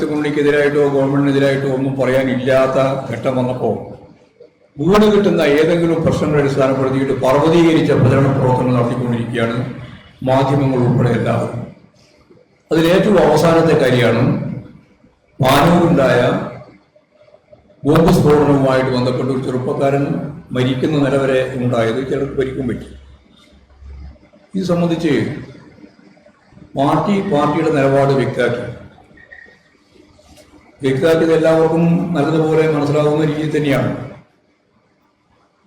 മുന്നണിക്കെതിരായിട്ടോ ഗവൺമെന്റിനെതിരായിട്ടോ ഒന്നും പറയാനില്ലാത്ത ഘട്ടം വന്നപ്പോൾ വീട് കിട്ടുന്ന ഏതെങ്കിലും പ്രശ്നങ്ങൾ അടിസ്ഥാനപ്പെടുത്തിയിട്ട് പർവതീകരിച്ച പ്രചരണ പ്രവർത്തനം നടത്തിക്കൊണ്ടിരിക്കുകയാണ് മാധ്യമങ്ങൾ ഉൾപ്പെടെ എല്ലാവരും. അതിലേറ്റവും അവസാനത്തെ കാര്യമാണ് പാനൂരുണ്ടായ ബോംബ് സ്ഫോടനവുമായിട്ട് ബന്ധപ്പെട്ട് ഒരു ചെറുപ്പക്കാരൻ മരിക്കുന്ന നിലവരെ ഉണ്ടായത് ചിലർക്ക് മരിക്കും പറ്റി. ഇത് സംബന്ധിച്ച് പാർട്ടി പാർട്ടിയുടെ നിലപാട് വ്യക്തമാക്കി. വ്യക്തമാക്കിയത് എല്ലാവർക്കും നല്ലതുപോലെ മനസ്സിലാവുന്ന രീതിയിൽ തന്നെയാണ്.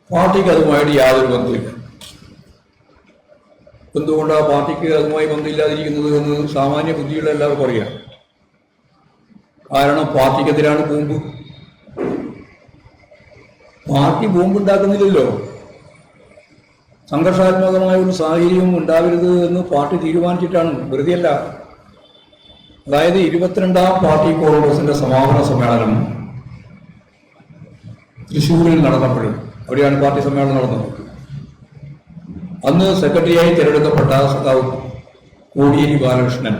പാർട്ടിക്ക് അതുമായിട്ട് യാതൊരു ബന്ധമില്ല എന്തുകൊണ്ടാണ് പാർട്ടിക്ക് അതുമായി ബന്ധമില്ലാതിരിക്കുന്നത് എന്ന് സാമാന്യ ബുദ്ധിയുള്ള എല്ലാവർക്കും അറിയാം. കാരണം പാർട്ടിക്കെതിരാണ് ബോംബ്. പാർട്ടി ബോംബ് ഉണ്ടാക്കുന്നില്ലല്ലോ സംഘർഷാത്മകമായ ഒരു സാഹചര്യവും ഉണ്ടാവരുത് എന്ന് പാർട്ടി തീരുമാനിച്ചിട്ടാണ്. വെറുതെയല്ല. അതായത് ഇരുപത്തിരണ്ടാം പാർട്ടി കോൺഗ്രസിന്റെ സമാപന സമ്മേളനം തൃശ്ശൂരിൽ നടന്നപ്പോൾ അവിടെയാണ് പാർട്ടി സമ്മേളനം നടന്നത്. അന്ന് സെക്രട്ടറിയായി തിരഞ്ഞെടുക്കപ്പെട്ട സഖാവ് കോടിയേരി ബാലകൃഷ്ണൻ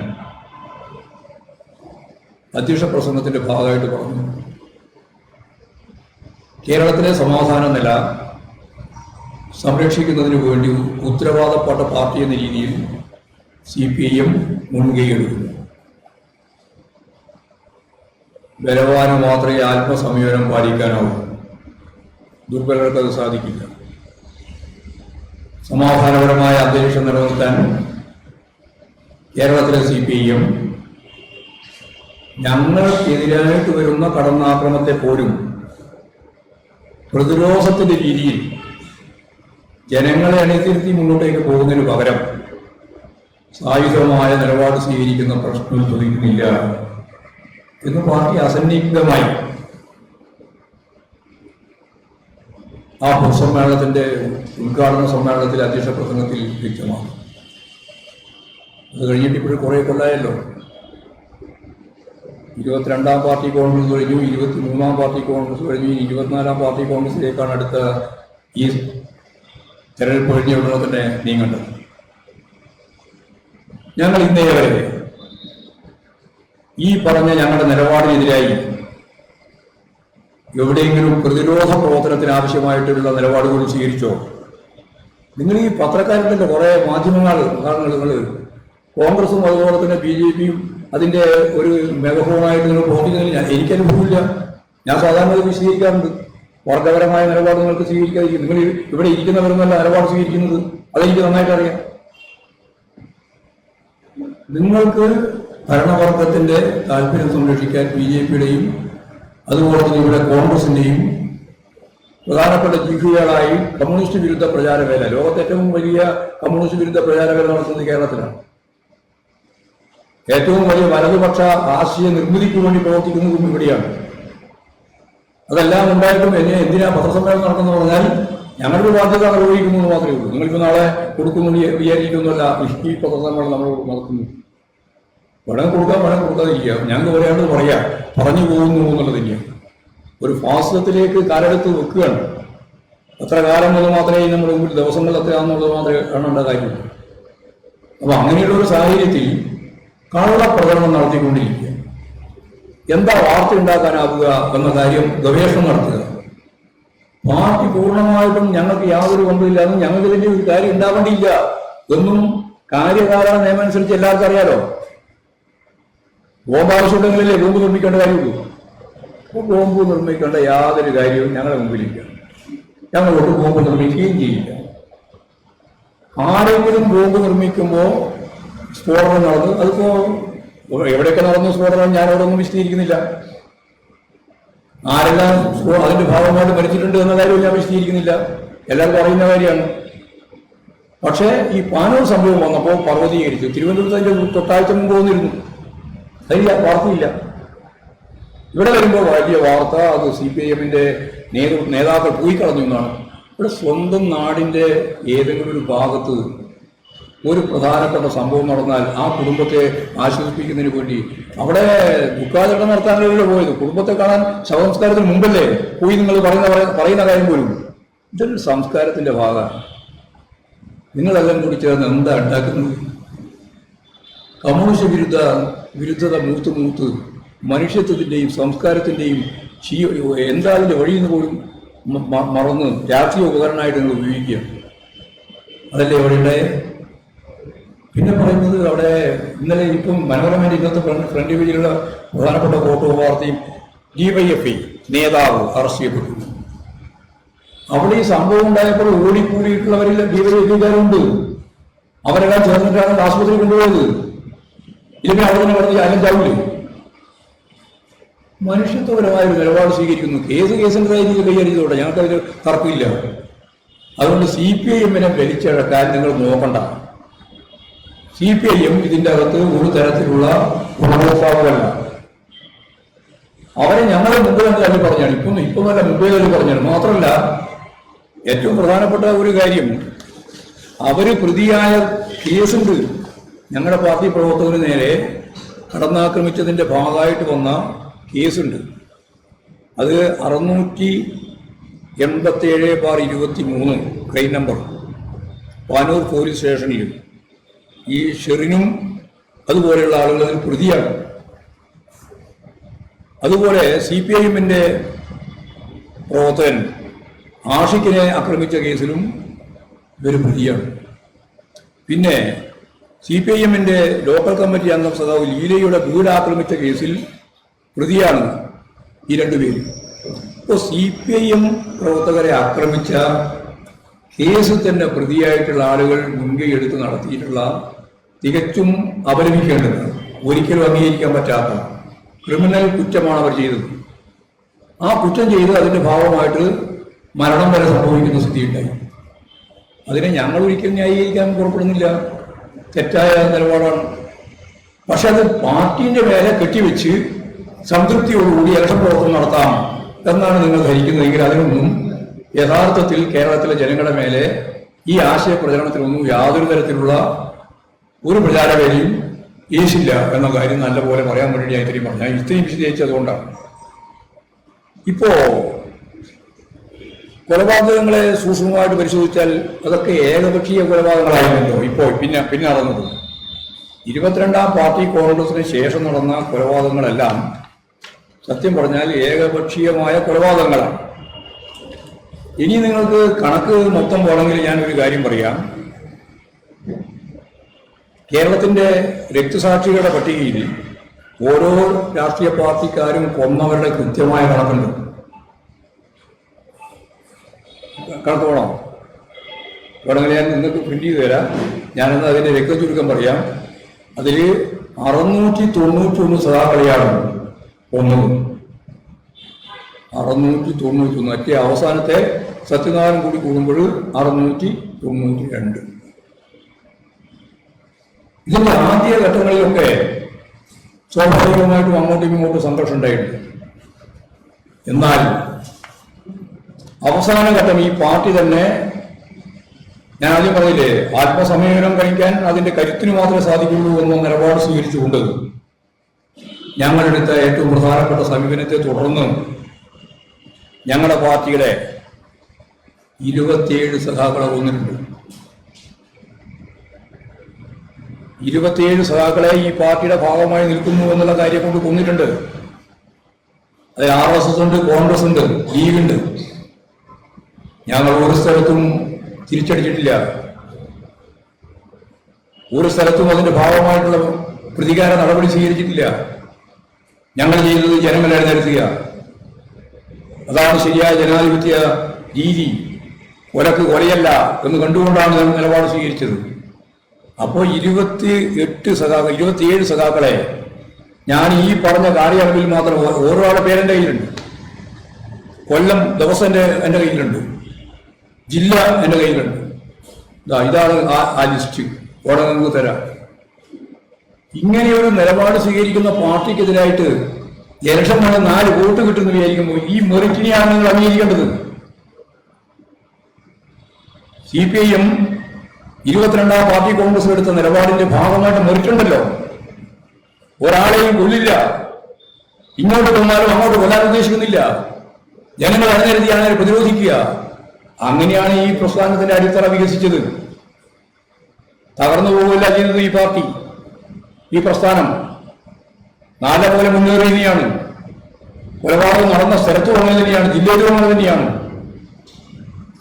അധ്യക്ഷ പ്രസംഗത്തിന്റെ ഭാഗമായിട്ട് പറഞ്ഞു. കേരളത്തിലെ സമാധാന നില സംരക്ഷിക്കുന്നതിന് വേണ്ടി ഉത്തരവാദപ്പെട്ട പാർട്ടി എന്ന രീതിയിൽ സി പി ഐ എം മുൻകൈയെടുക്കുന്നു ബലവാന് മാത്രമേ ആത്മസമീപനം പാലിക്കാനാവൂ. ദുർബലർക്ക് അത് സാധിക്കില്ല. സമാധാനപരമായ അന്തരീക്ഷം നിലനിർത്താൻ കേരളത്തിലെ സി പി എം ഞങ്ങൾക്കെതിരായിട്ട് വരുന്ന കടന്നാക്രമത്തെ പോലും പ്രതിരോധത്തിന്റെ രീതിയിൽ ജനങ്ങളെ അണിതിരുത്തി മുന്നോട്ടേക്ക് പോകുന്നതിന് പകരം സായുധമായ നിലപാട് സ്വീകരിക്കുന്ന പ്രശ്നം ചോദിക്കുന്നില്ല. എന്ന് പാർട്ടി അസന്നിഗ്ധമായി. ആ പൊതുസമ്മേളനത്തിന്റെ ഉദ്ഘാടന സമ്മേളനത്തിൽ അധ്യക്ഷ പ്രസംഗത്തിൽ വ്യക്തമാണ് അത് കഴിഞ്ഞിട്ട് ഇപ്പോഴും കുറെ കൊല്ലായല്ലോ. ഇരുപത്തിരണ്ടാം പാർട്ടി കോൺഗ്രസ് കഴിഞ്ഞു ഇരുപത്തി മൂന്നാം പാർട്ടി കോൺഗ്രസ് കഴിഞ്ഞു ഇരുപത്തിനാലാം പാർട്ടി കോൺഗ്രസിലേക്കാണ് അടുത്ത ഈ തെരഞ്ഞെടുപ്പ് കഴിഞ്ഞ ഉടനെ തന്നെ നീങ്ങേണ്ടത്. ഞങ്ങൾ ഇന്നേ വരെ ഈ പറഞ്ഞ ഞങ്ങളുടെ നിലപാടിനെതിരായി എവിടെയെങ്കിലും പ്രതിരോധ പ്രവർത്തനത്തിന് ആവശ്യമായിട്ടുള്ള നിലപാടുകൾ സ്വീകരിച്ചോ? നിങ്ങൾ ഈ പത്രക്കാരുടെ കുറെ മാധ്യമങ്ങൾ കാരണം നിങ്ങൾ കോൺഗ്രസും അതുപോലെ തന്നെ ബി ജെ പിയും അതിന്റെ ഒരു മെഗഫോണായിട്ട് നിങ്ങൾ പ്രവർത്തിക്കുന്നതിൽ എനിക്ക് അനുഭവമില്ല. ഞാൻ സാധാരണ വിശദീകരിക്കാറുണ്ട്. വർഗപരമായ നിലപാട് നിങ്ങൾക്ക് സ്വീകരിക്കാതിരിക്കും. നിങ്ങൾ ഇവിടെ ഇരിക്കുന്നവരൊന്നല്ല നിലപാട് സ്വീകരിക്കുന്നത്. അതെനിക്ക് നന്നായിട്ട് അറിയാം നിങ്ങൾക്ക് ഭരണവർഗത്തിന്റെ താല്പര്യം സംരക്ഷിക്കാൻ ബി ജെ പിയുടെയും അതുപോലെ തന്നെ ഇവിടെ കോൺഗ്രസിന്റെയും പ്രധാനപ്പെട്ട ജിഫികളായി കമ്മ്യൂണിസ്റ്റ് വിരുദ്ധ പ്രചാരവേല ലോകത്തെ ഏറ്റവും വലിയ കമ്മ്യൂണിസ്റ്റ് വിരുദ്ധ പ്രചാരവേല നടത്തുന്നത് കേരളത്തിലാണ്. ഏറ്റവും വലിയ വലതുപക്ഷ ആശയ നിർമ്മിതിക്ക് വേണ്ടി പ്രവർത്തിക്കുന്നതും ഇവിടെയാണ്. അതെല്ലാം ഉണ്ടായിട്ടും എന്നെ എന്തിനാ പത്രസമ്മേളനം നടക്കുന്നത് പറഞ്ഞാൽ ഞങ്ങളുടെ ബാധ്യത നിർവഹിക്കുന്നു മാത്രമേ ഉള്ളൂ. നിങ്ങളിപ്പോൾ നാളെ കൊടുക്കുന്നു വിചാരിക്കുന്നല്ല ഈ പത്രസമ്മേളനം നമ്മൾ നടത്തുന്നു. വേണം കൊടുക്കാൻ വേണം കൊടുക്കാതിരിക്കുക ഞങ്ങൾക്ക് പറയാണ്ട് പറയാ പറഞ്ഞു പോകുന്നു എന്നുള്ളത് തന്നെയാണ് ഒരു ഫാസ്ലത്തിലേക്ക് കാലെടുത്ത് വെക്കുകയാണ്. അത്ര കാലം മുതൽ മാത്രമേ നമ്മൾ മുമ്പിൽ ദിവസങ്ങൾ എത്രയാണെന്നുള്ളത് മാത്രമേ കാണേണ്ട കാര്യമുള്ളൂ. അപ്പൊ അങ്ങനെയുള്ള ഒരു സാഹചര്യത്തിൽ കള്ള പ്രചരണം നടത്തിക്കൊണ്ടിരിക്കുക. എന്താ വാർത്ത ഉണ്ടാക്കാനാവുക എന്ന കാര്യം ഗവേഷണം നടത്തുക. പാർട്ടി പൂർണമായിട്ടും ഞങ്ങൾക്ക് യാതൊരു ബന്ധമില്ലാന്നും ഞങ്ങൾക്ക് ഇതിന്റെ ഒരു കാര്യം ഉണ്ടാവേണ്ടിയില്ല എന്നും കാര്യകാല നിയമം അനുസരിച്ച് എല്ലാവർക്കും അറിയാലോ. ബോംബ് ആവശ്യമുണ്ടെങ്കിലല്ലേ ബോംബ് നിർമ്മിക്കേണ്ട കാര്യമുള്ളൂ? അപ്പോൾ ബോംബ് നിർമ്മിക്കേണ്ട യാതൊരു കാര്യവും ഞങ്ങളുടെ മുമ്പിലില്ല. ഞങ്ങളോട് ബോംബ് നിർമ്മിക്കുകയും ചെയ്യില്ല. ആരെങ്കിലും ബോംബ് നിർമ്മിക്കുമ്പോൾ സ്ഫോടനം നടന്നു. അതിപ്പോ എവിടെയൊക്കെ നടന്നു സ്ഫോടനം ഞാൻ അവിടെ ഒന്നും വിശദീകരിക്കുന്നില്ല. ആരെല്ലാം അതിന്റെ ഭാഗമായിട്ട് മരിച്ചിട്ടുണ്ട് എന്ന കാര്യം ഞാൻ വിശദീകരിക്കുന്നില്ല. എല്ലാം പറയുന്ന കാര്യമാണ്. പക്ഷേ ഈ പാനൂർ സംഭവം വന്നപ്പോൾ പർവതീകരിച്ചു. തിരുവനന്തപുരത്ത് അതിന്റെ തൊട്ടാഴ്ച മുമ്പ് വന്നിരുന്നു. അതിൽ ആ വാർത്തയില്ല. ഇവിടെ വരുമ്പോൾ വലിയ വാർത്ത അത് സി പി ഐ എമ്മിന്റെ നേതൃ നേതാക്കൾ പോയി കളഞ്ഞു എന്നാണ്. ഇവിടെ സ്വന്തം നാടിന്റെ ഏതെങ്കിലും ഒരു ഭാഗത്ത് ഒരു പ്രധാനപ്പെട്ട സംഭവം നടന്നാൽ ആ കുടുംബത്തെ ആശ്വസിപ്പിക്കുന്നതിന് വേണ്ടി അവിടെ ദുഃഖാചരണം നടത്താനല്ലോ പോയത്? കുടുംബത്തെ കാണാൻ ശവസംസ്കാരത്തിന് മുമ്പല്ലേ പോയി നിങ്ങൾ പറയുന്ന പറയുന്ന കാര്യം പോലും? ഇതൊരു സംസ്കാരത്തിന്റെ ഭാഗമാണ്. നിങ്ങളെല്ലാം കൂടി ചേർന്ന് എന്താ ഉണ്ടാക്കുന്നത്? കമ്മ്യൂണിസ്റ്റ് വിരുദ്ധ വിരുദ്ധത മൂത്ത് മൂത്ത് മനുഷ്യത്വത്തിന്റെയും സംസ്കാരത്തിന്റെയും എന്താ അതിന്റെ വഴിയെന്ന് പോലും മറന്ന് രാഷ്ട്രീയ ഉപകരണമായിട്ട് നിങ്ങൾ ഉപയോഗിക്കുക. അതല്ലേ അവിടെ ഉണ്ടായ? പിന്നെ പറയുന്നത് അവിടെ ഇന്നലെ ഇപ്പം മനോരമയുടെ ഇന്നത്തെ ഫ്രണ്ട് ഫ്രണ്ട് പേജിലുള്ള പ്രധാനപ്പെട്ട ഫോട്ടോ വാർത്തയും ഡിവൈഎഫ്ഐ നേതാവ് അറസ്റ്റ് ചെയ്യപ്പെട്ടു. അവിടെ ഈ സംഭവം ഉണ്ടായപ്പോൾ ഓടിക്കൂടിയിട്ടുള്ളവരിൽ ഡിവൈഎഫ്ഐക്കാരുണ്ട് അവരെല്ലാം ചേർന്നിട്ടാണ് ആശുപത്രി കൊണ്ടുപോയത്. ഇല്ലെങ്കിൽ അവിടെ നിന്ന് പറഞ്ഞ് ആരും ചാവില്ലേ മനുഷ്യത്വപരമായ ഒരു നിലപാട് സ്വീകരിക്കുന്നു. കേസ് കേസിന്റെതായ രീതിയിൽ കൈകാര്യം ചെയ്തോട്ടെ ഞങ്ങൾക്ക് തർക്കമില്ല. അതുകൊണ്ട് സി പി ഐ എമ്മിനെ വലിച്ചിഴക്കാൻ നിങ്ങൾ നോക്കണ്ട. സി പി ഐ എം ഇതിന്റെ അകത്ത് ഒരു തരത്തിലുള്ള ഗുണഭോക്താവല്ല അവരെ ഞങ്ങളെ മുമ്പ് തന്നെ തള്ളി പറഞ്ഞാണ്. ഇപ്പം ഇപ്പം തന്നെ മുമ്പേ തള്ളി പറഞ്ഞാണ്. മാത്രമല്ല ഏറ്റവും പ്രധാനപ്പെട്ട ഒരു കാര്യം അവർ പ്രതിയായ കേസുണ്ട്. ഞങ്ങളുടെ പാർട്ടി പ്രവർത്തകന് നേരെ കടന്നാക്രമിച്ചതിന്റെ ഭാഗമായിട്ട് വന്ന കേസുണ്ട്. അത് അറുന്നൂറ്റി എൺപത്തേഴ് ബാർ ഇരുപത്തി മൂന്ന് ക്രൈം നമ്പർ പാനൂർ പോലീസ് സ്റ്റേഷനിൽ ഈ ഷെറിനും അതുപോലെയുള്ള ആളുകൾ അതിൽ പ്രതിയാണ്. അതുപോലെ സി പി ഐ എമ്മിന്റെ പ്രവർത്തകൻ ആഷിഖിനെ ആക്രമിച്ച കേസിലും ഇവർ പ്രതിയാണ്. പിന്നെ സി പി ഐ എമ്മിന്റെ ലോക്കൽ കമ്മിറ്റി അംഗം സദാവ് ലീലയുടെ വീട് ആക്രമിച്ച കേസിൽ പ്രതിയാണ് ഈ രണ്ടുപേരും ഇപ്പോൾ സി പി ഐ എം പ്രവർത്തകരെ ആക്രമിച്ച കേസ് തന്നെ പ്രതിയായിട്ടുള്ള ആളുകൾ മുൻകൈ എടുത്ത് നടത്തിയിട്ടുള്ള തികച്ചും അപലപിക്കേണ്ടത് ഒരിക്കലും അംഗീകരിക്കാൻ പറ്റാത്ത ക്രിമിനൽ കുറ്റമാണ് അവർ ചെയ്തത്. ആ കുറ്റം ചെയ്ത് അതിന്റെ ഭാഗമായിട്ട് മരണം വരെ സംഭവിക്കുന്ന സ്ഥിതിയുണ്ടായി. അതിനെ ഞങ്ങൾ ഒരിക്കലും ന്യായീകരിക്കാൻ പുറപ്പെടുന്നില്ല. തെറ്റായ നിലപാടാണ്. പക്ഷെ അത് പാർട്ടിന്റെ മേലെ കെട്ടിവെച്ച് സംതൃപ്തിയോടുകൂടി ഇലക്ഷൻ പ്രവർത്തനം നടത്താം എന്നാണ് നിങ്ങൾ ധരിക്കുന്നതെങ്കിൽ അതിനൊന്നും യഥാർത്ഥത്തിൽ കേരളത്തിലെ ജനങ്ങളുടെ മേലെ ഈ ആശയ പ്രചരണത്തിനൊന്നും യാതൊരു തരത്തിലുള്ള ഒരു പ്രചാരവേദിയും യേശില്ല എന്ന കാര്യം നല്ലപോലെ പറയാൻ വേണ്ടി ഞാൻ ഇത്രയും പറഞ്ഞു. ഞാൻ ഇത്രയും വിശദീകരിച്ചതുകൊണ്ടാണ് ഇപ്പോ കൊലപാതകങ്ങളെ സൂക്ഷ്മമായിട്ട് പരിശോധിച്ചാൽ അതൊക്കെ ഏകപക്ഷീയ കൊലപാതകങ്ങളായിരുന്നല്ലോ ഇപ്പോൾ പിന്നെ പിന്നെ നടന്നത്. ഇരുപത്തിരണ്ടാം പാർട്ടി കോൺഗ്രസിന് ശേഷം നടന്ന കൊലപാതകങ്ങളെല്ലാം സത്യം പറഞ്ഞാൽ ഏകപക്ഷീയമായ കൊലപാതകങ്ങളാണ്. ഇനി നിങ്ങൾക്ക് കണക്ക് മൊത്തം പോകണമെങ്കിൽ ഞാനൊരു കാര്യം പറയാം. കേരളത്തിന്റെ രക്തസാക്ഷികളുടെ പട്ടികയിൽ ഓരോ രാഷ്ട്രീയ പാർട്ടിക്കാരും കൊന്നവരുടെ കൃത്യമായ കണക്കുണ്ട്. കണക്ക് പോകണോ വേണമെങ്കിൽ ഞാൻ നിങ്ങൾക്ക് പ്രിന്റ് ചെയ്ത് തരാം. ഞാനിന്ന് അതിന്റെ രക്തചുരുക്കം പറയാം. അതിൽ അറുന്നൂറ്റി തൊണ്ണൂറ്റി ഒന്ന് സദാകളിയാണ് ഒന്ന്. അറുന്നൂറ്റി തൊണ്ണൂറ്റി ഒന്ന് മറ്റേ അവസാനത്തെ സത്യനാരായണൻ കൂടി കൂടുമ്പോൾ അറുന്നൂറ്റി തൊണ്ണൂറ്റി രണ്ട് ഇതിന്റെ ആദ്യ ഘട്ടങ്ങളിലൊക്കെ സ്വാഭാവികമായിട്ടും അങ്ങോട്ടും ഇങ്ങോട്ടും സംഘർഷം ഉണ്ടായിട്ടുണ്ട്. എന്നാൽ അവസാന ഘട്ടം ഈ പാർട്ടി തന്നെ ഞാൻ ആദ്യം പറഞ്ഞില്ലേ ആത്മസമീപനം കഴിക്കാൻ അതിന്റെ കരുത്തിന് മാത്രമേ സാധിക്കുള്ളൂ എന്ന നിലപാട് സ്വീകരിച്ചുകൊണ്ട് ഞങ്ങളെടുത്ത ഏറ്റവും പ്രധാനപ്പെട്ട സമീപനത്തെ തുടർന്ന് ഞങ്ങളുടെ പാർട്ടിയുടെ ഇരുപത്തിയേഴ് സഖാക്കളെ കൊന്നിട്ടുണ്ട് ഇരുപത്തിയേഴ് സഖാക്കളെ ഈ പാർട്ടിയുടെ ഭാഗമായി നിൽക്കുന്നു എന്നുള്ള കാര്യം കൊണ്ട് കൊന്നിട്ടുണ്ട്. അതിൽ ആർ എസ് എസ് ഉണ്ട് കോൺഗ്രസ് ഉണ്ട് ലീഗ് ഉണ്ട്. ഞങ്ങൾ ഒരു സ്ഥലത്തും തിരിച്ചടിച്ചിട്ടില്ല. ഒരു സ്ഥലത്തും അതിന്റെ ഭാഗമായിട്ടുള്ള പ്രതികാര നടപടി സ്വീകരിച്ചിട്ടില്ല. ഞങ്ങൾ ചെയ്തത് ജനങ്ങളെ എഴുന്നേൽക്കുക അതാണ് ശരിയായ ജനാധിപത്യ രീതി. കൊലക്ക് കൊലയല്ല എന്ന് കണ്ടുകൊണ്ടാണ് ഞങ്ങൾ നിലപാട് സ്വീകരിച്ചത്. അപ്പോൾ ഇരുപത്തി എട്ട് സഖാക്കൾ ഇരുപത്തിയേഴ് സഖാക്കളെ ഞാൻ ഈ പറഞ്ഞ കാലയളവിൽ മാത്രം ഓരോ ആളുടെ പേരെന്റെ കയ്യിലുണ്ട്. കൊല്ലം ദിവസം എന്റെ കയ്യിലുണ്ട്. ജില്ല എന്റെ കയ്യിലുണ്ട്. ഇതാ ഇതാണ് ആ ലിസ്റ്റ്. ഓടെ നിങ്ങൾക്ക് തരാം ഇങ്ങനെയൊരു നിലപാട് സ്വീകരിക്കുന്ന പാർട്ടിക്കെതിരായിട്ട് ഇലക്ഷൻ വേണം നാല് വോട്ട് കിട്ടുന്ന വിചാരിക്കുമ്പോൾ ഈ മെറിറ്റിനെയാണ് നിങ്ങൾ അംഗീകരിക്കേണ്ടത്. സി പി ഐ എം ഇരുപത്തിരണ്ടാം പാർട്ടി കോൺഗ്രസ് എടുത്ത നിലപാടിന്റെ ഭാഗമായിട്ട് മെറിറ്റുണ്ടല്ലോ. ഒരാളെയും കൊല്ലില്ല. ഇങ്ങോട്ട് കൊന്നാലും അങ്ങോട്ട് കൊല്ലാൻ ഉദ്ദേശിക്കുന്നില്ല. ജനങ്ങൾ അണിനിരത്തിയാണ് പ്രതിരോധിക്കുക. അങ്ങനെയാണ് ഈ പ്രസ്ഥാനത്തിന്റെ അടിത്തറ വികസിച്ചത്. തകർന്നു പോവുകയല്ല ചെയ്തത് ഈ പാർട്ടി ഈ പ്രസ്ഥാനം. നാല പോലെ മുന്നേറിയതിനെയാണ് കൊലപാതകം നടന്ന സ്ഥലത്ത് വന്നത് തന്നെയാണ് ജില്ലയിൽ വന്നത് തന്നെയാണ്.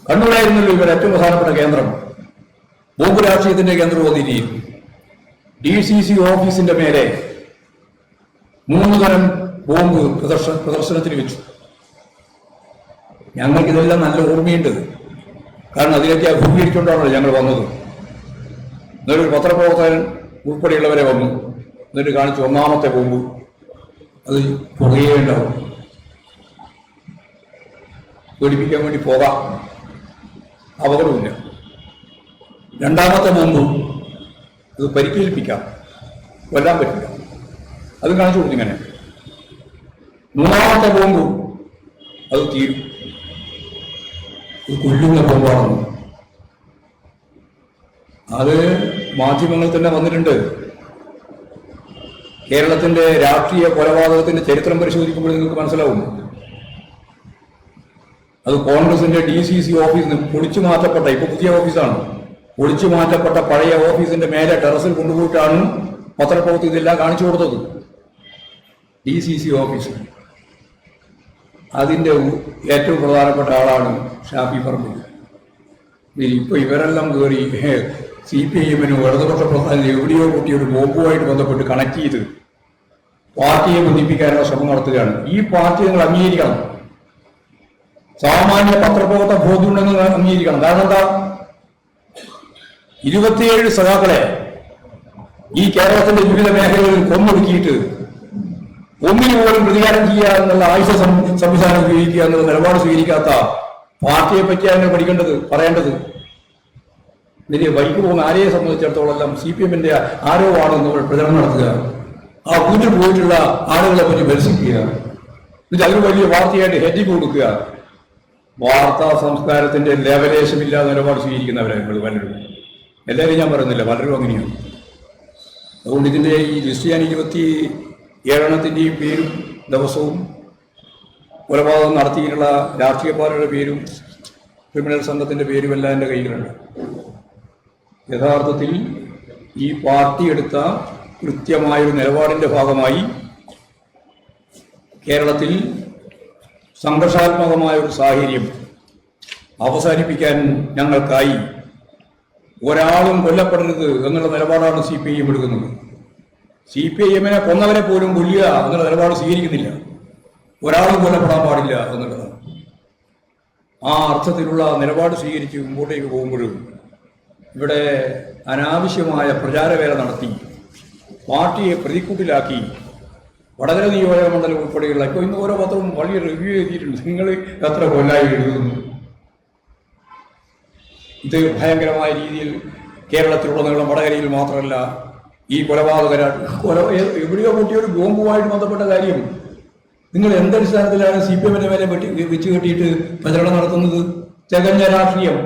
കണ്ണൂരായിരുന്നല്ലോ ഇവർ ഏറ്റവും പ്രധാനപ്പെട്ട കേന്ദ്രം. ബോംബ് രാഷ്ട്രീയത്തിന്റെ കേന്ദ്രം അതിരിയും ഡി സി സി ഓഫീസിന്റെ മേലെ മൂന്ന് തരം ബോംബ് പ്രദർശന പ്രദർശനത്തിന് വെച്ചു. ഞങ്ങൾക്കിതെല്ലാം നല്ല ഓർമ്മയുണ്ട്. കാരണം അതിലേക്ക് അഭിമുഖീകരിച്ചുകൊണ്ടാണല്ലോ ഞങ്ങൾ വന്നത്. എന്നൊരു പത്രപ്രവർത്തകൻ ഉൾപ്പെടെയുള്ളവരെ വന്നു. എന്നിട്ട് കാണിച്ചു ഒന്നാമത്തെ ബോംബ്. അത് പുകയുണ്ടാവും. പേടിപ്പിക്കാൻ വേണ്ടി പോകാം. അപകടമില്ല രണ്ടാമത്തെ ബോംബ് അത് പരിക്കേൽപ്പിക്കാം. കൊല്ലാൻ പറ്റില്ല. അത് കാണിച്ചു കൊടുത്തിങ്ങനെ മൂന്നാമത്തെ ബോംബ് അത് തീരും. ഇത് കൊല്ലുന്ന ബോംബാണെന്ന് അത് മാധ്യമങ്ങൾ തന്നെ വന്നിട്ടുണ്ട്. കേരളത്തിന്റെ രാഷ്ട്രീയ കൊലപാതകത്തിന്റെ ചരിത്രം പരിശോധിക്കുമ്പോൾ നിങ്ങൾക്ക് മനസ്സിലാവും. അത് കോൺഗ്രസിന്റെ ഡി സി സി ഓഫീസിൽ നിന്ന് പൊളിച്ചു മാറ്റപ്പെട്ട ഇപ്പൊ പുതിയ ഓഫീസാണ്. പൊളിച്ചു മാറ്റപ്പെട്ട പഴയ ഓഫീസിന്റെ മേലെ ടെറസിൽ കൊണ്ടുപോയിട്ടാണ് പത്രപ്രവർത്തി ഇതെല്ലാം കാണിച്ചു കൊടുത്തത്. D C C office. അതിന്റെ ഉ- ഏറ്റവും പ്രധാനപ്പെട്ട ആളാണ് ഷാഫി പറമ്പിൽ ഇപ്പൊ ഇവരെല്ലാം കയറി സി പി ഐ എമ്മിനും ഇടതുപക്ഷ പ്രസ്ഥാനം എവിടെയോ കൂട്ടി ഒരു ബോംബുമായിട്ട് ബന്ധപ്പെട്ട് കണക്ട് ചെയ്ത് പാർട്ടിയെ ബന്ധിപ്പിക്കാനുള്ള ശ്രമം നടത്തുകയാണ്. ഈ പാർട്ടി നിങ്ങൾ അംഗീകരിക്കണം. സാമാന്യ പത്രപ്രവർത്തന ബോധ്യമുണ്ടെന്ന് അംഗീകരിക്കണം. കാരണം എന്താ? ഇരുപത്തിയേഴ് സഖാക്കളെ ഈ കേരളത്തിന്റെ വിവിധ മേഖലകളിൽ കൊന്നൊടുക്കിയിട്ട് ഒന്നിനു പോലും പ്രതികാരം ചെയ്യുക എന്നുള്ള ആയുധ സം- സംവിധാനം ഉപയോഗിക്കുക എന്നുള്ള നിലപാട് സ്വീകരിക്കാത്ത പാർട്ടിയെ പറ്റിയാണ് പഠിക്കേണ്ടത് പറയേണ്ടത്. വലിയ ബൈക്ക് പോകുന്ന ആരെയെ സംബന്ധിച്ചിടത്തോളം എല്ലാം സി പി എമ്മിന്റെ ആരോ ആണ് നമ്മൾ പ്രചരണം നടത്തുക. ആ കൂറ്റിൽ പോയിട്ടുള്ള ആളുകളെ പറ്റി പരിശീലിക്കുക എന്നിട്ട് അതിന് വലിയ വാർത്തയായിട്ട് ഹെഡിങ് കൊടുക്കുക. വാർത്താ സംസ്കാരത്തിന്റെ ലേവലേശമില്ലാതെ നിലപാട് സ്വീകരിക്കുന്നവരാണ് നമ്മൾ പലരും. എല്ലാവരും ഞാൻ പറയുന്നില്ല പലരും അങ്ങനെയാണ്. അതുകൊണ്ട് ഇതിന്റെ ഈ ലിസ്റ്റ് ഞാൻ ഇരുപത്തി ഏഴെണ്ണത്തിന്റെയും പേരും ദിവസവും കൊലപാതകം നടത്തിയിട്ടുള്ള പാർട്ടിയുടെ പേരും ക്രിമിനൽ സംഘത്തിന്റെ പേരും എല്ലാം എന്റെ കയ്യിലുണ്ട്. യഥാർത്ഥത്തിൽ ഈ പാർട്ടി എടുത്ത കൃത്യമായൊരു നിലപാടിന്റെ ഭാഗമായി കേരളത്തിൽ സംഘർഷാത്മകമായ ഒരു സാഹചര്യം അവസാനിപ്പിക്കാൻ ഞങ്ങൾക്കായി ഒരാളും കൊല്ലപ്പെടരുത് എന്നുള്ള നിലപാടാണ് സി പി ഐ എടുക്കുന്നത്. സി പി ഐ എമ്മിനെ കൊന്നവരെ പോലും കൊല്ലുക എന്നുള്ള നിലപാട് സ്വീകരിക്കുന്നില്ല. ഒരാളും കൊല്ലപ്പെടാൻ പാടില്ല എന്നുള്ളതാണ് ആ അർത്ഥത്തിലുള്ള നിലപാട് സ്വീകരിച്ച് മുമ്പോട്ടേക്ക് പോകുമ്പോഴും ഇവിടെ അനാവശ്യമായ പ്രചാരവേല നടത്തി പാർട്ടിയെ പ്രതിക്കൂട്ടിലാക്കി വടകര നിയോജക മണ്ഡലം ഉൾപ്പെടെയുള്ള ഇപ്പോൾ ഇന്ന് ഓരോ പത്രവും വലിയ റിവ്യൂ എഴുതിയിട്ടുണ്ട്. നിങ്ങൾ എത്ര കൊല്ലായി എഴുതുന്നു? ഇത് ഭയങ്കരമായ രീതിയിൽ കേരളത്തിലുടനീളം വടകരയിൽ മാത്രമല്ല ഈ കൊലപാതകരാണ് കൊല എവിടെയോ പറ്റിയ ഒരു ബോംബുമായിട്ട് ബന്ധപ്പെട്ട കാര്യം. നിങ്ങൾ എന്തടിസ്ഥാനത്തിലാണ് സി പി എമ്മിന്റെ മേലെ വെട്ടി വെച്ച് കെട്ടിയിട്ട് പ്രചരണം നടത്തുന്നത്? തികഞ്ഞ രാഷ്ട്രീയം.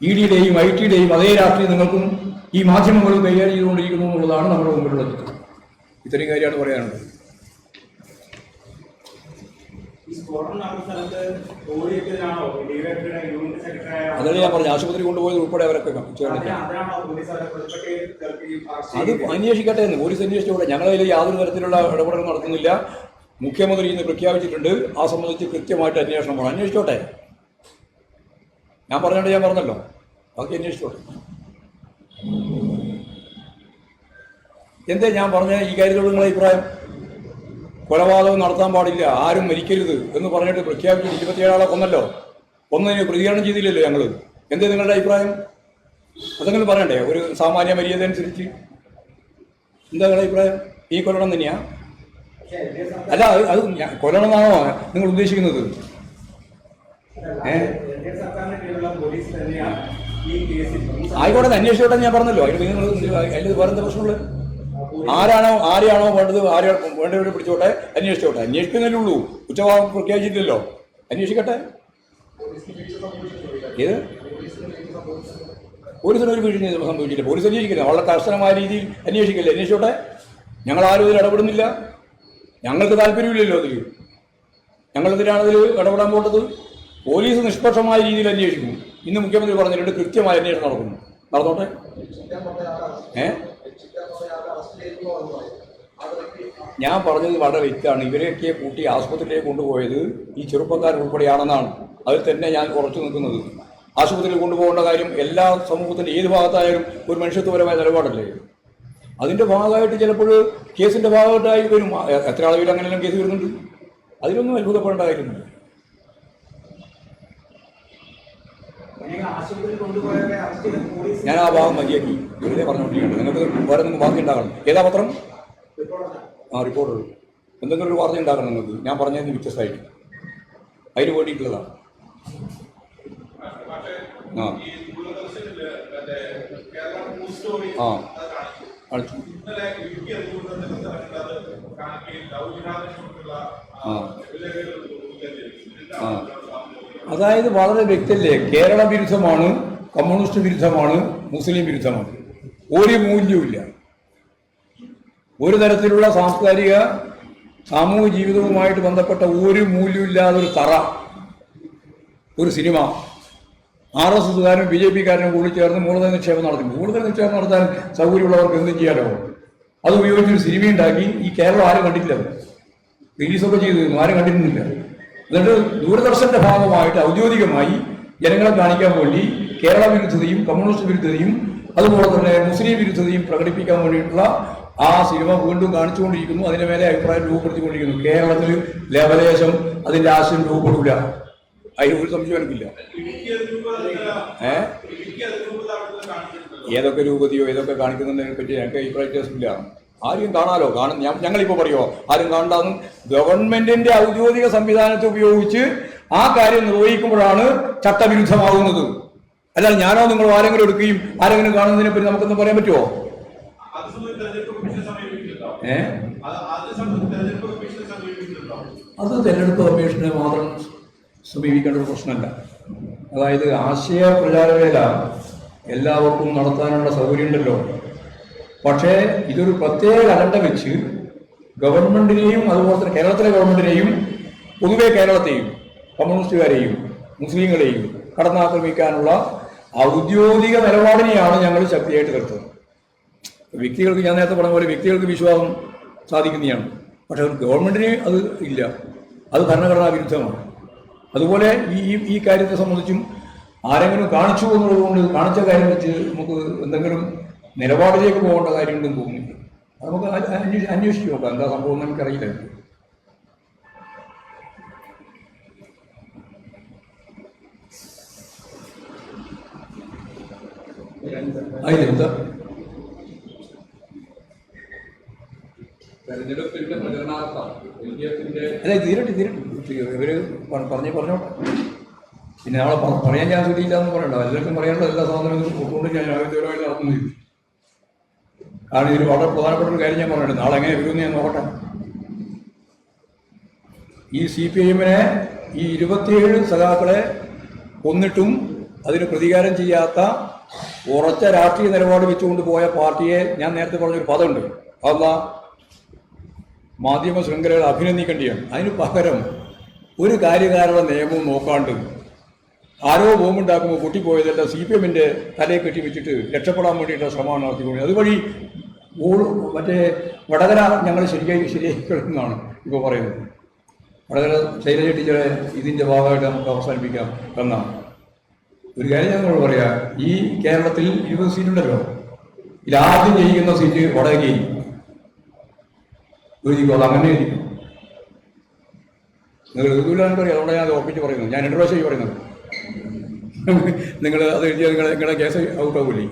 ഇ ഡിയുടെയും ഐ ടിയുടെയും അതേ രാഷ്ട്രീയം നിങ്ങൾക്കും ഈ മാധ്യമങ്ങളും കൈകാര്യം ചെയ്തുകൊണ്ടിരിക്കുന്നു എന്നുള്ളതാണ് നമ്മുടെ മുമ്പിലുള്ള ചിത്രം ഇത്രയും കാര്യമാണ് പറയാനുള്ളത് ഈ സ്ഫോടനം നടന്ന സ്ഥലത്ത് ഓടിയതിനാണോ ഡിവൈഎഫ്ഐയുടെ യൂണിറ്റ് സെക്രട്ടറി അതല്ലേ ഞാൻ പറഞ്ഞു ആശുപത്രി കൊണ്ടുപോയത് ഉൾപ്പെടെ അവരൊക്കെ അത് അന്വേഷിക്കട്ടെ എന്ന്. പോലീസ് അന്വേഷിച്ചോടെ ഞങ്ങളതിൽ യാതൊരു തരത്തിലുള്ള ഇടപെടൽ നടത്തുന്നില്ല. മുഖ്യമന്ത്രി ഇന്ന് പ്രഖ്യാപിച്ചിട്ടുണ്ട്. ആ സംബന്ധിച്ച് കൃത്യമായിട്ട് അന്വേഷണം വേണം. അന്വേഷിച്ചോട്ടെ. ഞാൻ പറഞ്ഞോണ്ട് ഞാൻ പറഞ്ഞല്ലോ. ബാക്കി അന്വേഷിച്ചോട്ടെ. എന്തേ ഞാൻ പറഞ്ഞ ഈ കാര്യത്തോട് നിങ്ങളെ അഭിപ്രായം? കൊലപാതകം നടത്താൻ പാടില്ല ആരും മരിക്കരുത് എന്ന് പറഞ്ഞിട്ട് പ്രഖ്യാപിച്ച് ഇരുപത്തിയേഴാളെ കൊന്നല്ലോ. ഒന്നതിന് പ്രതികരണം ചെയ്തില്ലല്ലോ ഞങ്ങൾ എന്തേ നിങ്ങളുടെ അഭിപ്രായം? അതെങ്കിലും പറയണ്ടേ? ഒരു സാമാന്യ മര്യാദ അനുസരിച്ച്. എന്താ നിങ്ങളുടെ അഭിപ്രായം? ഈ കൊല്ലണം തന്നെയാ? അല്ല അത് ഞാൻ- കൊല്ലണമെന്നാണോ നിങ്ങൾ ഉദ്ദേശിക്കുന്നത്? ആയിക്കോട്ടെ അന്വേഷിച്ചോട്ടെ ഞാൻ പറഞ്ഞല്ലോ. അതിന് നിങ്ങൾ അതിൽ വേറെ എന്താ പ്രശ്നമുള്ളത്? ആരാണോ ആരെയാണോ വേണ്ടത് ആരെ വേണ്ടവരെ പിടിച്ചോട്ടെ അന്വേഷിച്ചോട്ടെ. അന്വേഷിക്കുന്നതിനേ ഉള്ളൂ. ഉച്ചഭാഗം പ്രഖ്യാപിച്ചിട്ടില്ലല്ലോ. അന്വേഷിക്കട്ടെ. ഏത്? പോലീസിന് ഒരു വീഴ്ച സംഭവിച്ചില്ല പോലീസ് അന്വേഷിക്കില്ല വളരെ കർശനമായ രീതിയിൽ അന്വേഷിക്കില്ല? അന്വേഷിച്ചോട്ടെ. ഞങ്ങൾ ആരും ഇതിൽ ഇടപെടുന്നില്ല. ഞങ്ങൾക്ക് താല്പര്യമില്ലല്ലോ അതിൽ. ഞങ്ങളെന്തിനാണ് അതിൽ ഇടപെടാൻ പോകേണ്ടത് പോലീസ് നിഷ്പക്ഷമായ രീതിയിൽ അന്വേഷിക്കും ഇന്ന് മുഖ്യമന്ത്രി പറഞ്ഞിട്ടുണ്ട് കൃത്യമായ അന്വേഷണം നടക്കുന്നു. നടന്നോട്ടെ? ഏ? ഞാൻ പറഞ്ഞത് വളരെ വ്യക്തമാണ്. ഇവരെയൊക്കെ കൂട്ടി ആശുപത്രിയിലേക്ക് കൊണ്ടുപോയത് ഈ ചെറുപ്പക്കാർ ഉൾപ്പെടെയാണെന്നാണ്. അതിൽ തന്നെ ഞാൻ കുറച്ചു നിൽക്കുന്നത്. ആശുപത്രിയിൽ കൊണ്ടുപോകേണ്ട കാര്യം എല്ലാ സമൂഹത്തിന്റെ ഏത് ഭാഗത്തായാലും ഒരു മനുഷ്യത്വപരമായ നിലപാടല്ലേ? അതിന്റെ ഭാഗമായിട്ട് ചിലപ്പോൾ കേസിന്റെ ഭാഗമായിട്ടായി വരും. എത്ര അളവിൽ അങ്ങനെയെല്ലാം കേസ് വരുന്നുണ്ട്? അതിലൊന്നും അത്ഭുതപ്പെടേണ്ട കാര്യമൊന്നുമില്ല നിങ്ങൾ ആശുപത്രിയിൽ കൊണ്ടുപോയവരെ അറസ്റ്റ് ചെയ്ത് പോലീസ് ഞാൻ ആ ഭാഗം മതിയാക്കി വെറുതെ പറഞ്ഞുകൊണ്ടിരിക്കുന്നത് നിങ്ങൾക്ക് വേറെ നിങ്ങൾക്ക് വാർത്ത ഉണ്ടാകണം. ഏതാ പത്രം? ആ റിപ്പോർട്ടർ എന്തെങ്കിലും ഒരു വാർത്ത ഉണ്ടാക്കണം നിങ്ങൾക്ക്. ഞാൻ പറഞ്ഞതിന് വ്യത്യസ്തമായിട്ട്. അതിന് വേണ്ടിയിട്ടുള്ളതാണ്. ആ. ആ. കാണിച്ചു ആ. ആ. അതായത് വളരെ വ്യക്തല്ലേ? കേരള വിരുദ്ധമാണ് കമ്മ്യൂണിസ്റ്റ് വിരുദ്ധമാണ് മുസ്ലിം വിരുദ്ധമാണ്. ഒരു മൂല്യവുമില്ല. ഒരു തരത്തിലുള്ള സാംസ്കാരിക സാമൂഹ്യ ജീവിതവുമായിട്ട് ബന്ധപ്പെട്ട ഒരു മൂല്യമില്ലാതെ ഒരു തറ ഒരു സിനിമ. ആർ എസ് എസ്സുകാരും ബി ജെ പിക്കാരനും കൂടി ചേർന്ന് മൂലധന നിക്ഷേപം നടത്തി. മൂലധന നിക്ഷേപം നടത്താൻ സൗകര്യമുള്ളവർക്ക് എന്തും ചെയ്യാലോ? അത് ഉപയോഗിച്ചൊരു സിനിമ ഉണ്ടാക്കി ഈ കേരളം ആരും കണ്ടിട്ടില്ല. റിലീസൊക്കെ ചെയ്തു. ആരും കണ്ടിരുന്നില്ല. എന്നിട്ട് ദൂരദർശന്റെ ഭാഗമായിട്ട് ഔദ്യോഗികമായി ജനങ്ങളെ കാണിക്കാൻ വേണ്ടി കേരള വിരുദ്ധതയും കമ്മ്യൂണിസ്റ്റ് വിരുദ്ധതയും അതുപോലെ തന്നെ മുസ്ലിം വിരുദ്ധതയും പ്രകടിപ്പിക്കാൻ വേണ്ടിയിട്ടുള്ള ആ സിനിമ വീണ്ടും കാണിച്ചുകൊണ്ടിരിക്കുന്നു. അതിന്റെ മേലെ അഭിപ്രായം രൂപപ്പെടുത്തിക്കൊണ്ടിരിക്കുന്നു. കേരളത്തിൽ ലേവലേശം അതിന്റെ ആശയം രൂപപ്പെടില്ല അതിന് ഒരു സംശയം എനിക്കില്ല. ഏ? ഏതൊക്കെ രൂപതയോ ഏതൊക്കെ കാണിക്കുന്നതിനെ പറ്റി ഞങ്ങൾക്ക് അഭിപ്രായ വ്യത്യാസമില്ല. ആരും കാണാലോ? കാണും. ഞങ്ങളിപ്പോൾ പറയുമോ ആരും കാണണ്ടാന്നും. ഗവൺമെന്റിന്റെ ഔദ്യോഗിക സംവിധാനത്തെ ഉപയോഗിച്ച് ആ കാര്യം നിർവഹിക്കുമ്പോഴാണ് ചട്ടവിരുദ്ധമാകുന്നത് അല്ലാതെ ഞാനോ നിങ്ങൾ ആരെങ്കിലും എടുക്കുകയും ആരെങ്കിലും കാണുന്നതിനെ പറ്റി നമുക്കൊന്നും പറയാൻ പറ്റുമോ അത് തെരഞ്ഞെടുപ്പ് കമ്മീഷനെ മാത്രം സമീപിക്കേണ്ട ഒരു പ്രശ്നമല്ല. അതായത് ആശയ പ്രചാരവേല എല്ലാവർക്കും നടത്താനുള്ള സൗകര്യമുണ്ടല്ലോ. പക്ഷേ ഇതൊരു പ്രത്യേക അജണ്ട വെച്ച് ഗവൺമെന്റിനെയും അതുപോലെ തന്നെ കേരളത്തിലെ ഗവൺമെന്റിനെയും പൊതുവെ കേരളത്തെയും കമ്മ്യൂണിസ്റ്റുകാരെയും മുസ്ലിങ്ങളെയും കടന്നാക്രമിക്കാനുള്ള ഔദ്യോഗിക നിലപാടിനെയാണ് ഞങ്ങൾ ശക്തിയായിട്ട് നിർത്തുന്നത്. വ്യക്തികൾക്ക് ഞാൻ നേരത്തെ പറഞ്ഞ പോലെ വ്യക്തികൾക്ക് വിശ്വാസം സാധിക്കുന്നതാണ്. പക്ഷെ ഗവൺമെന്റിന് അത് ഇല്ല. അത് ഭരണഘടനാ വിരുദ്ധമാണ്. അതുപോലെ ഈ ഈ- കാര്യത്തെ സംബന്ധിച്ചും ആരെങ്കിലും കാണിച്ചു എന്നുള്ളതുകൊണ്ട് കാണിച്ച കാര്യം വെച്ച് നമുക്ക് എന്തെങ്കിലും നിലപാടിലേക്ക് പോകേണ്ട കാര്യമുണ്ടെന്ന് തോന്നുന്നില്ല. നമുക്ക് അന്വേഷി- അന്വേഷിച്ച് നോക്കാം. എന്താ സംഭവം എന്ന് എനിക്കറിയില്ല അതിലെന്താ തെരഞ്ഞെടുപ്പിന്റെ പ്രചരണാർത്ഥം എൽ ഡി എഫിന്റെ അതെ തീരട്ടെ തീരട്ടെ. ഇവർ പ- പറഞ്ഞേ പറഞ്ഞോട്ടെ. പിന്നെ അവളെ പ- പറയാൻ ഞാൻ ശ്രദ്ധിയില്ല എന്ന് പറയണ്ട. എല്ലാവർക്കും പറയാനുള്ള എല്ലാ സ്വാതന്ത്ര്യവും കൊണ്ട് ഞാൻ ആദ്യപരമായിട്ട് നടത്തുന്നു കാരണം ഇതിൽ വളരെ പ്രധാനപ്പെട്ട ഒരു കാര്യം ഞാൻ പറഞ്ഞത്. നാളെ എങ്ങനെ വരുമെന്ന് ഞാൻ നോക്കട്ടെ. ഈ സി പി എമ്മിനെ ഈ ഇരുപത്തിയേഴ് സഖാക്കളെ കൊന്നിട്ടും അതിന് പ്രതികാരം ചെയ്യാത്ത ഉറച്ച രാഷ്ട്രീയ നിലപാട് വെച്ചുകൊണ്ട് പോയ പാർട്ടിയെ ഞാൻ നേരത്തെ പറഞ്ഞൊരു പദമുണ്ട്. അതെന്താ മാധ്യമ ശൃംഖലകൾ അഭിനന്ദിക്കേണ്ടിയാണ്. അതിന് പകരം ഒരു കാര്യകാരണ നിയമവും നോക്കാണ്ട് ആരോ ബോംബുണ്ടാക്കുമ്പോൾ പൊട്ടിപ്പോയതെല്ലാം സി പി എമ്മിന്റെ തലയെ കെട്ടി വെച്ചിട്ട് രക്ഷപ്പെടാൻ വേണ്ടിയിട്ടുള്ള ശ്രമമാണ് നടത്തിക്കൊണ്ടിരുന്നത്. അതുവഴി ഊൾ മറ്റേ വടകര ഞങ്ങൾ ശരിയായി ശരിയാക്കിക്കൊടുക്കുന്നതാണ് ഇപ്പോൾ പറയുന്നത്. വടകര ശൈലജ ടീച്ചറെ ഇതിന്റെ ഭാഗമായിട്ട് നമുക്ക് അവസാനിപ്പിക്കാം എന്നാണ്. ഒരു കാര്യം ഞങ്ങൾ പറയാം ഈ കേരളത്തിൽ ഇരുപത് സീറ്റുണ്ടല്ലോ ഇതിൽ ആദ്യം ജയിക്കുന്ന സീറ്റ് വടകരയും എഴുതിക്കോ അത് അങ്ങനെ ഇരിക്കും നിങ്ങൾ എഴുതൂലെന്ന് അറിയാം അതുകൊണ്ട് ഞാൻ അത് ഉറപ്പിച്ച് പറയുന്നത്. ഞാൻ രണ്ട് പ്രാവശ്യം പറയുന്നത്. നിങ്ങൾ അത് എഴുതിയാൽ നിങ്ങളെ നിങ്ങളുടെ കേസ് ഔട്ട് ആവില്ലേ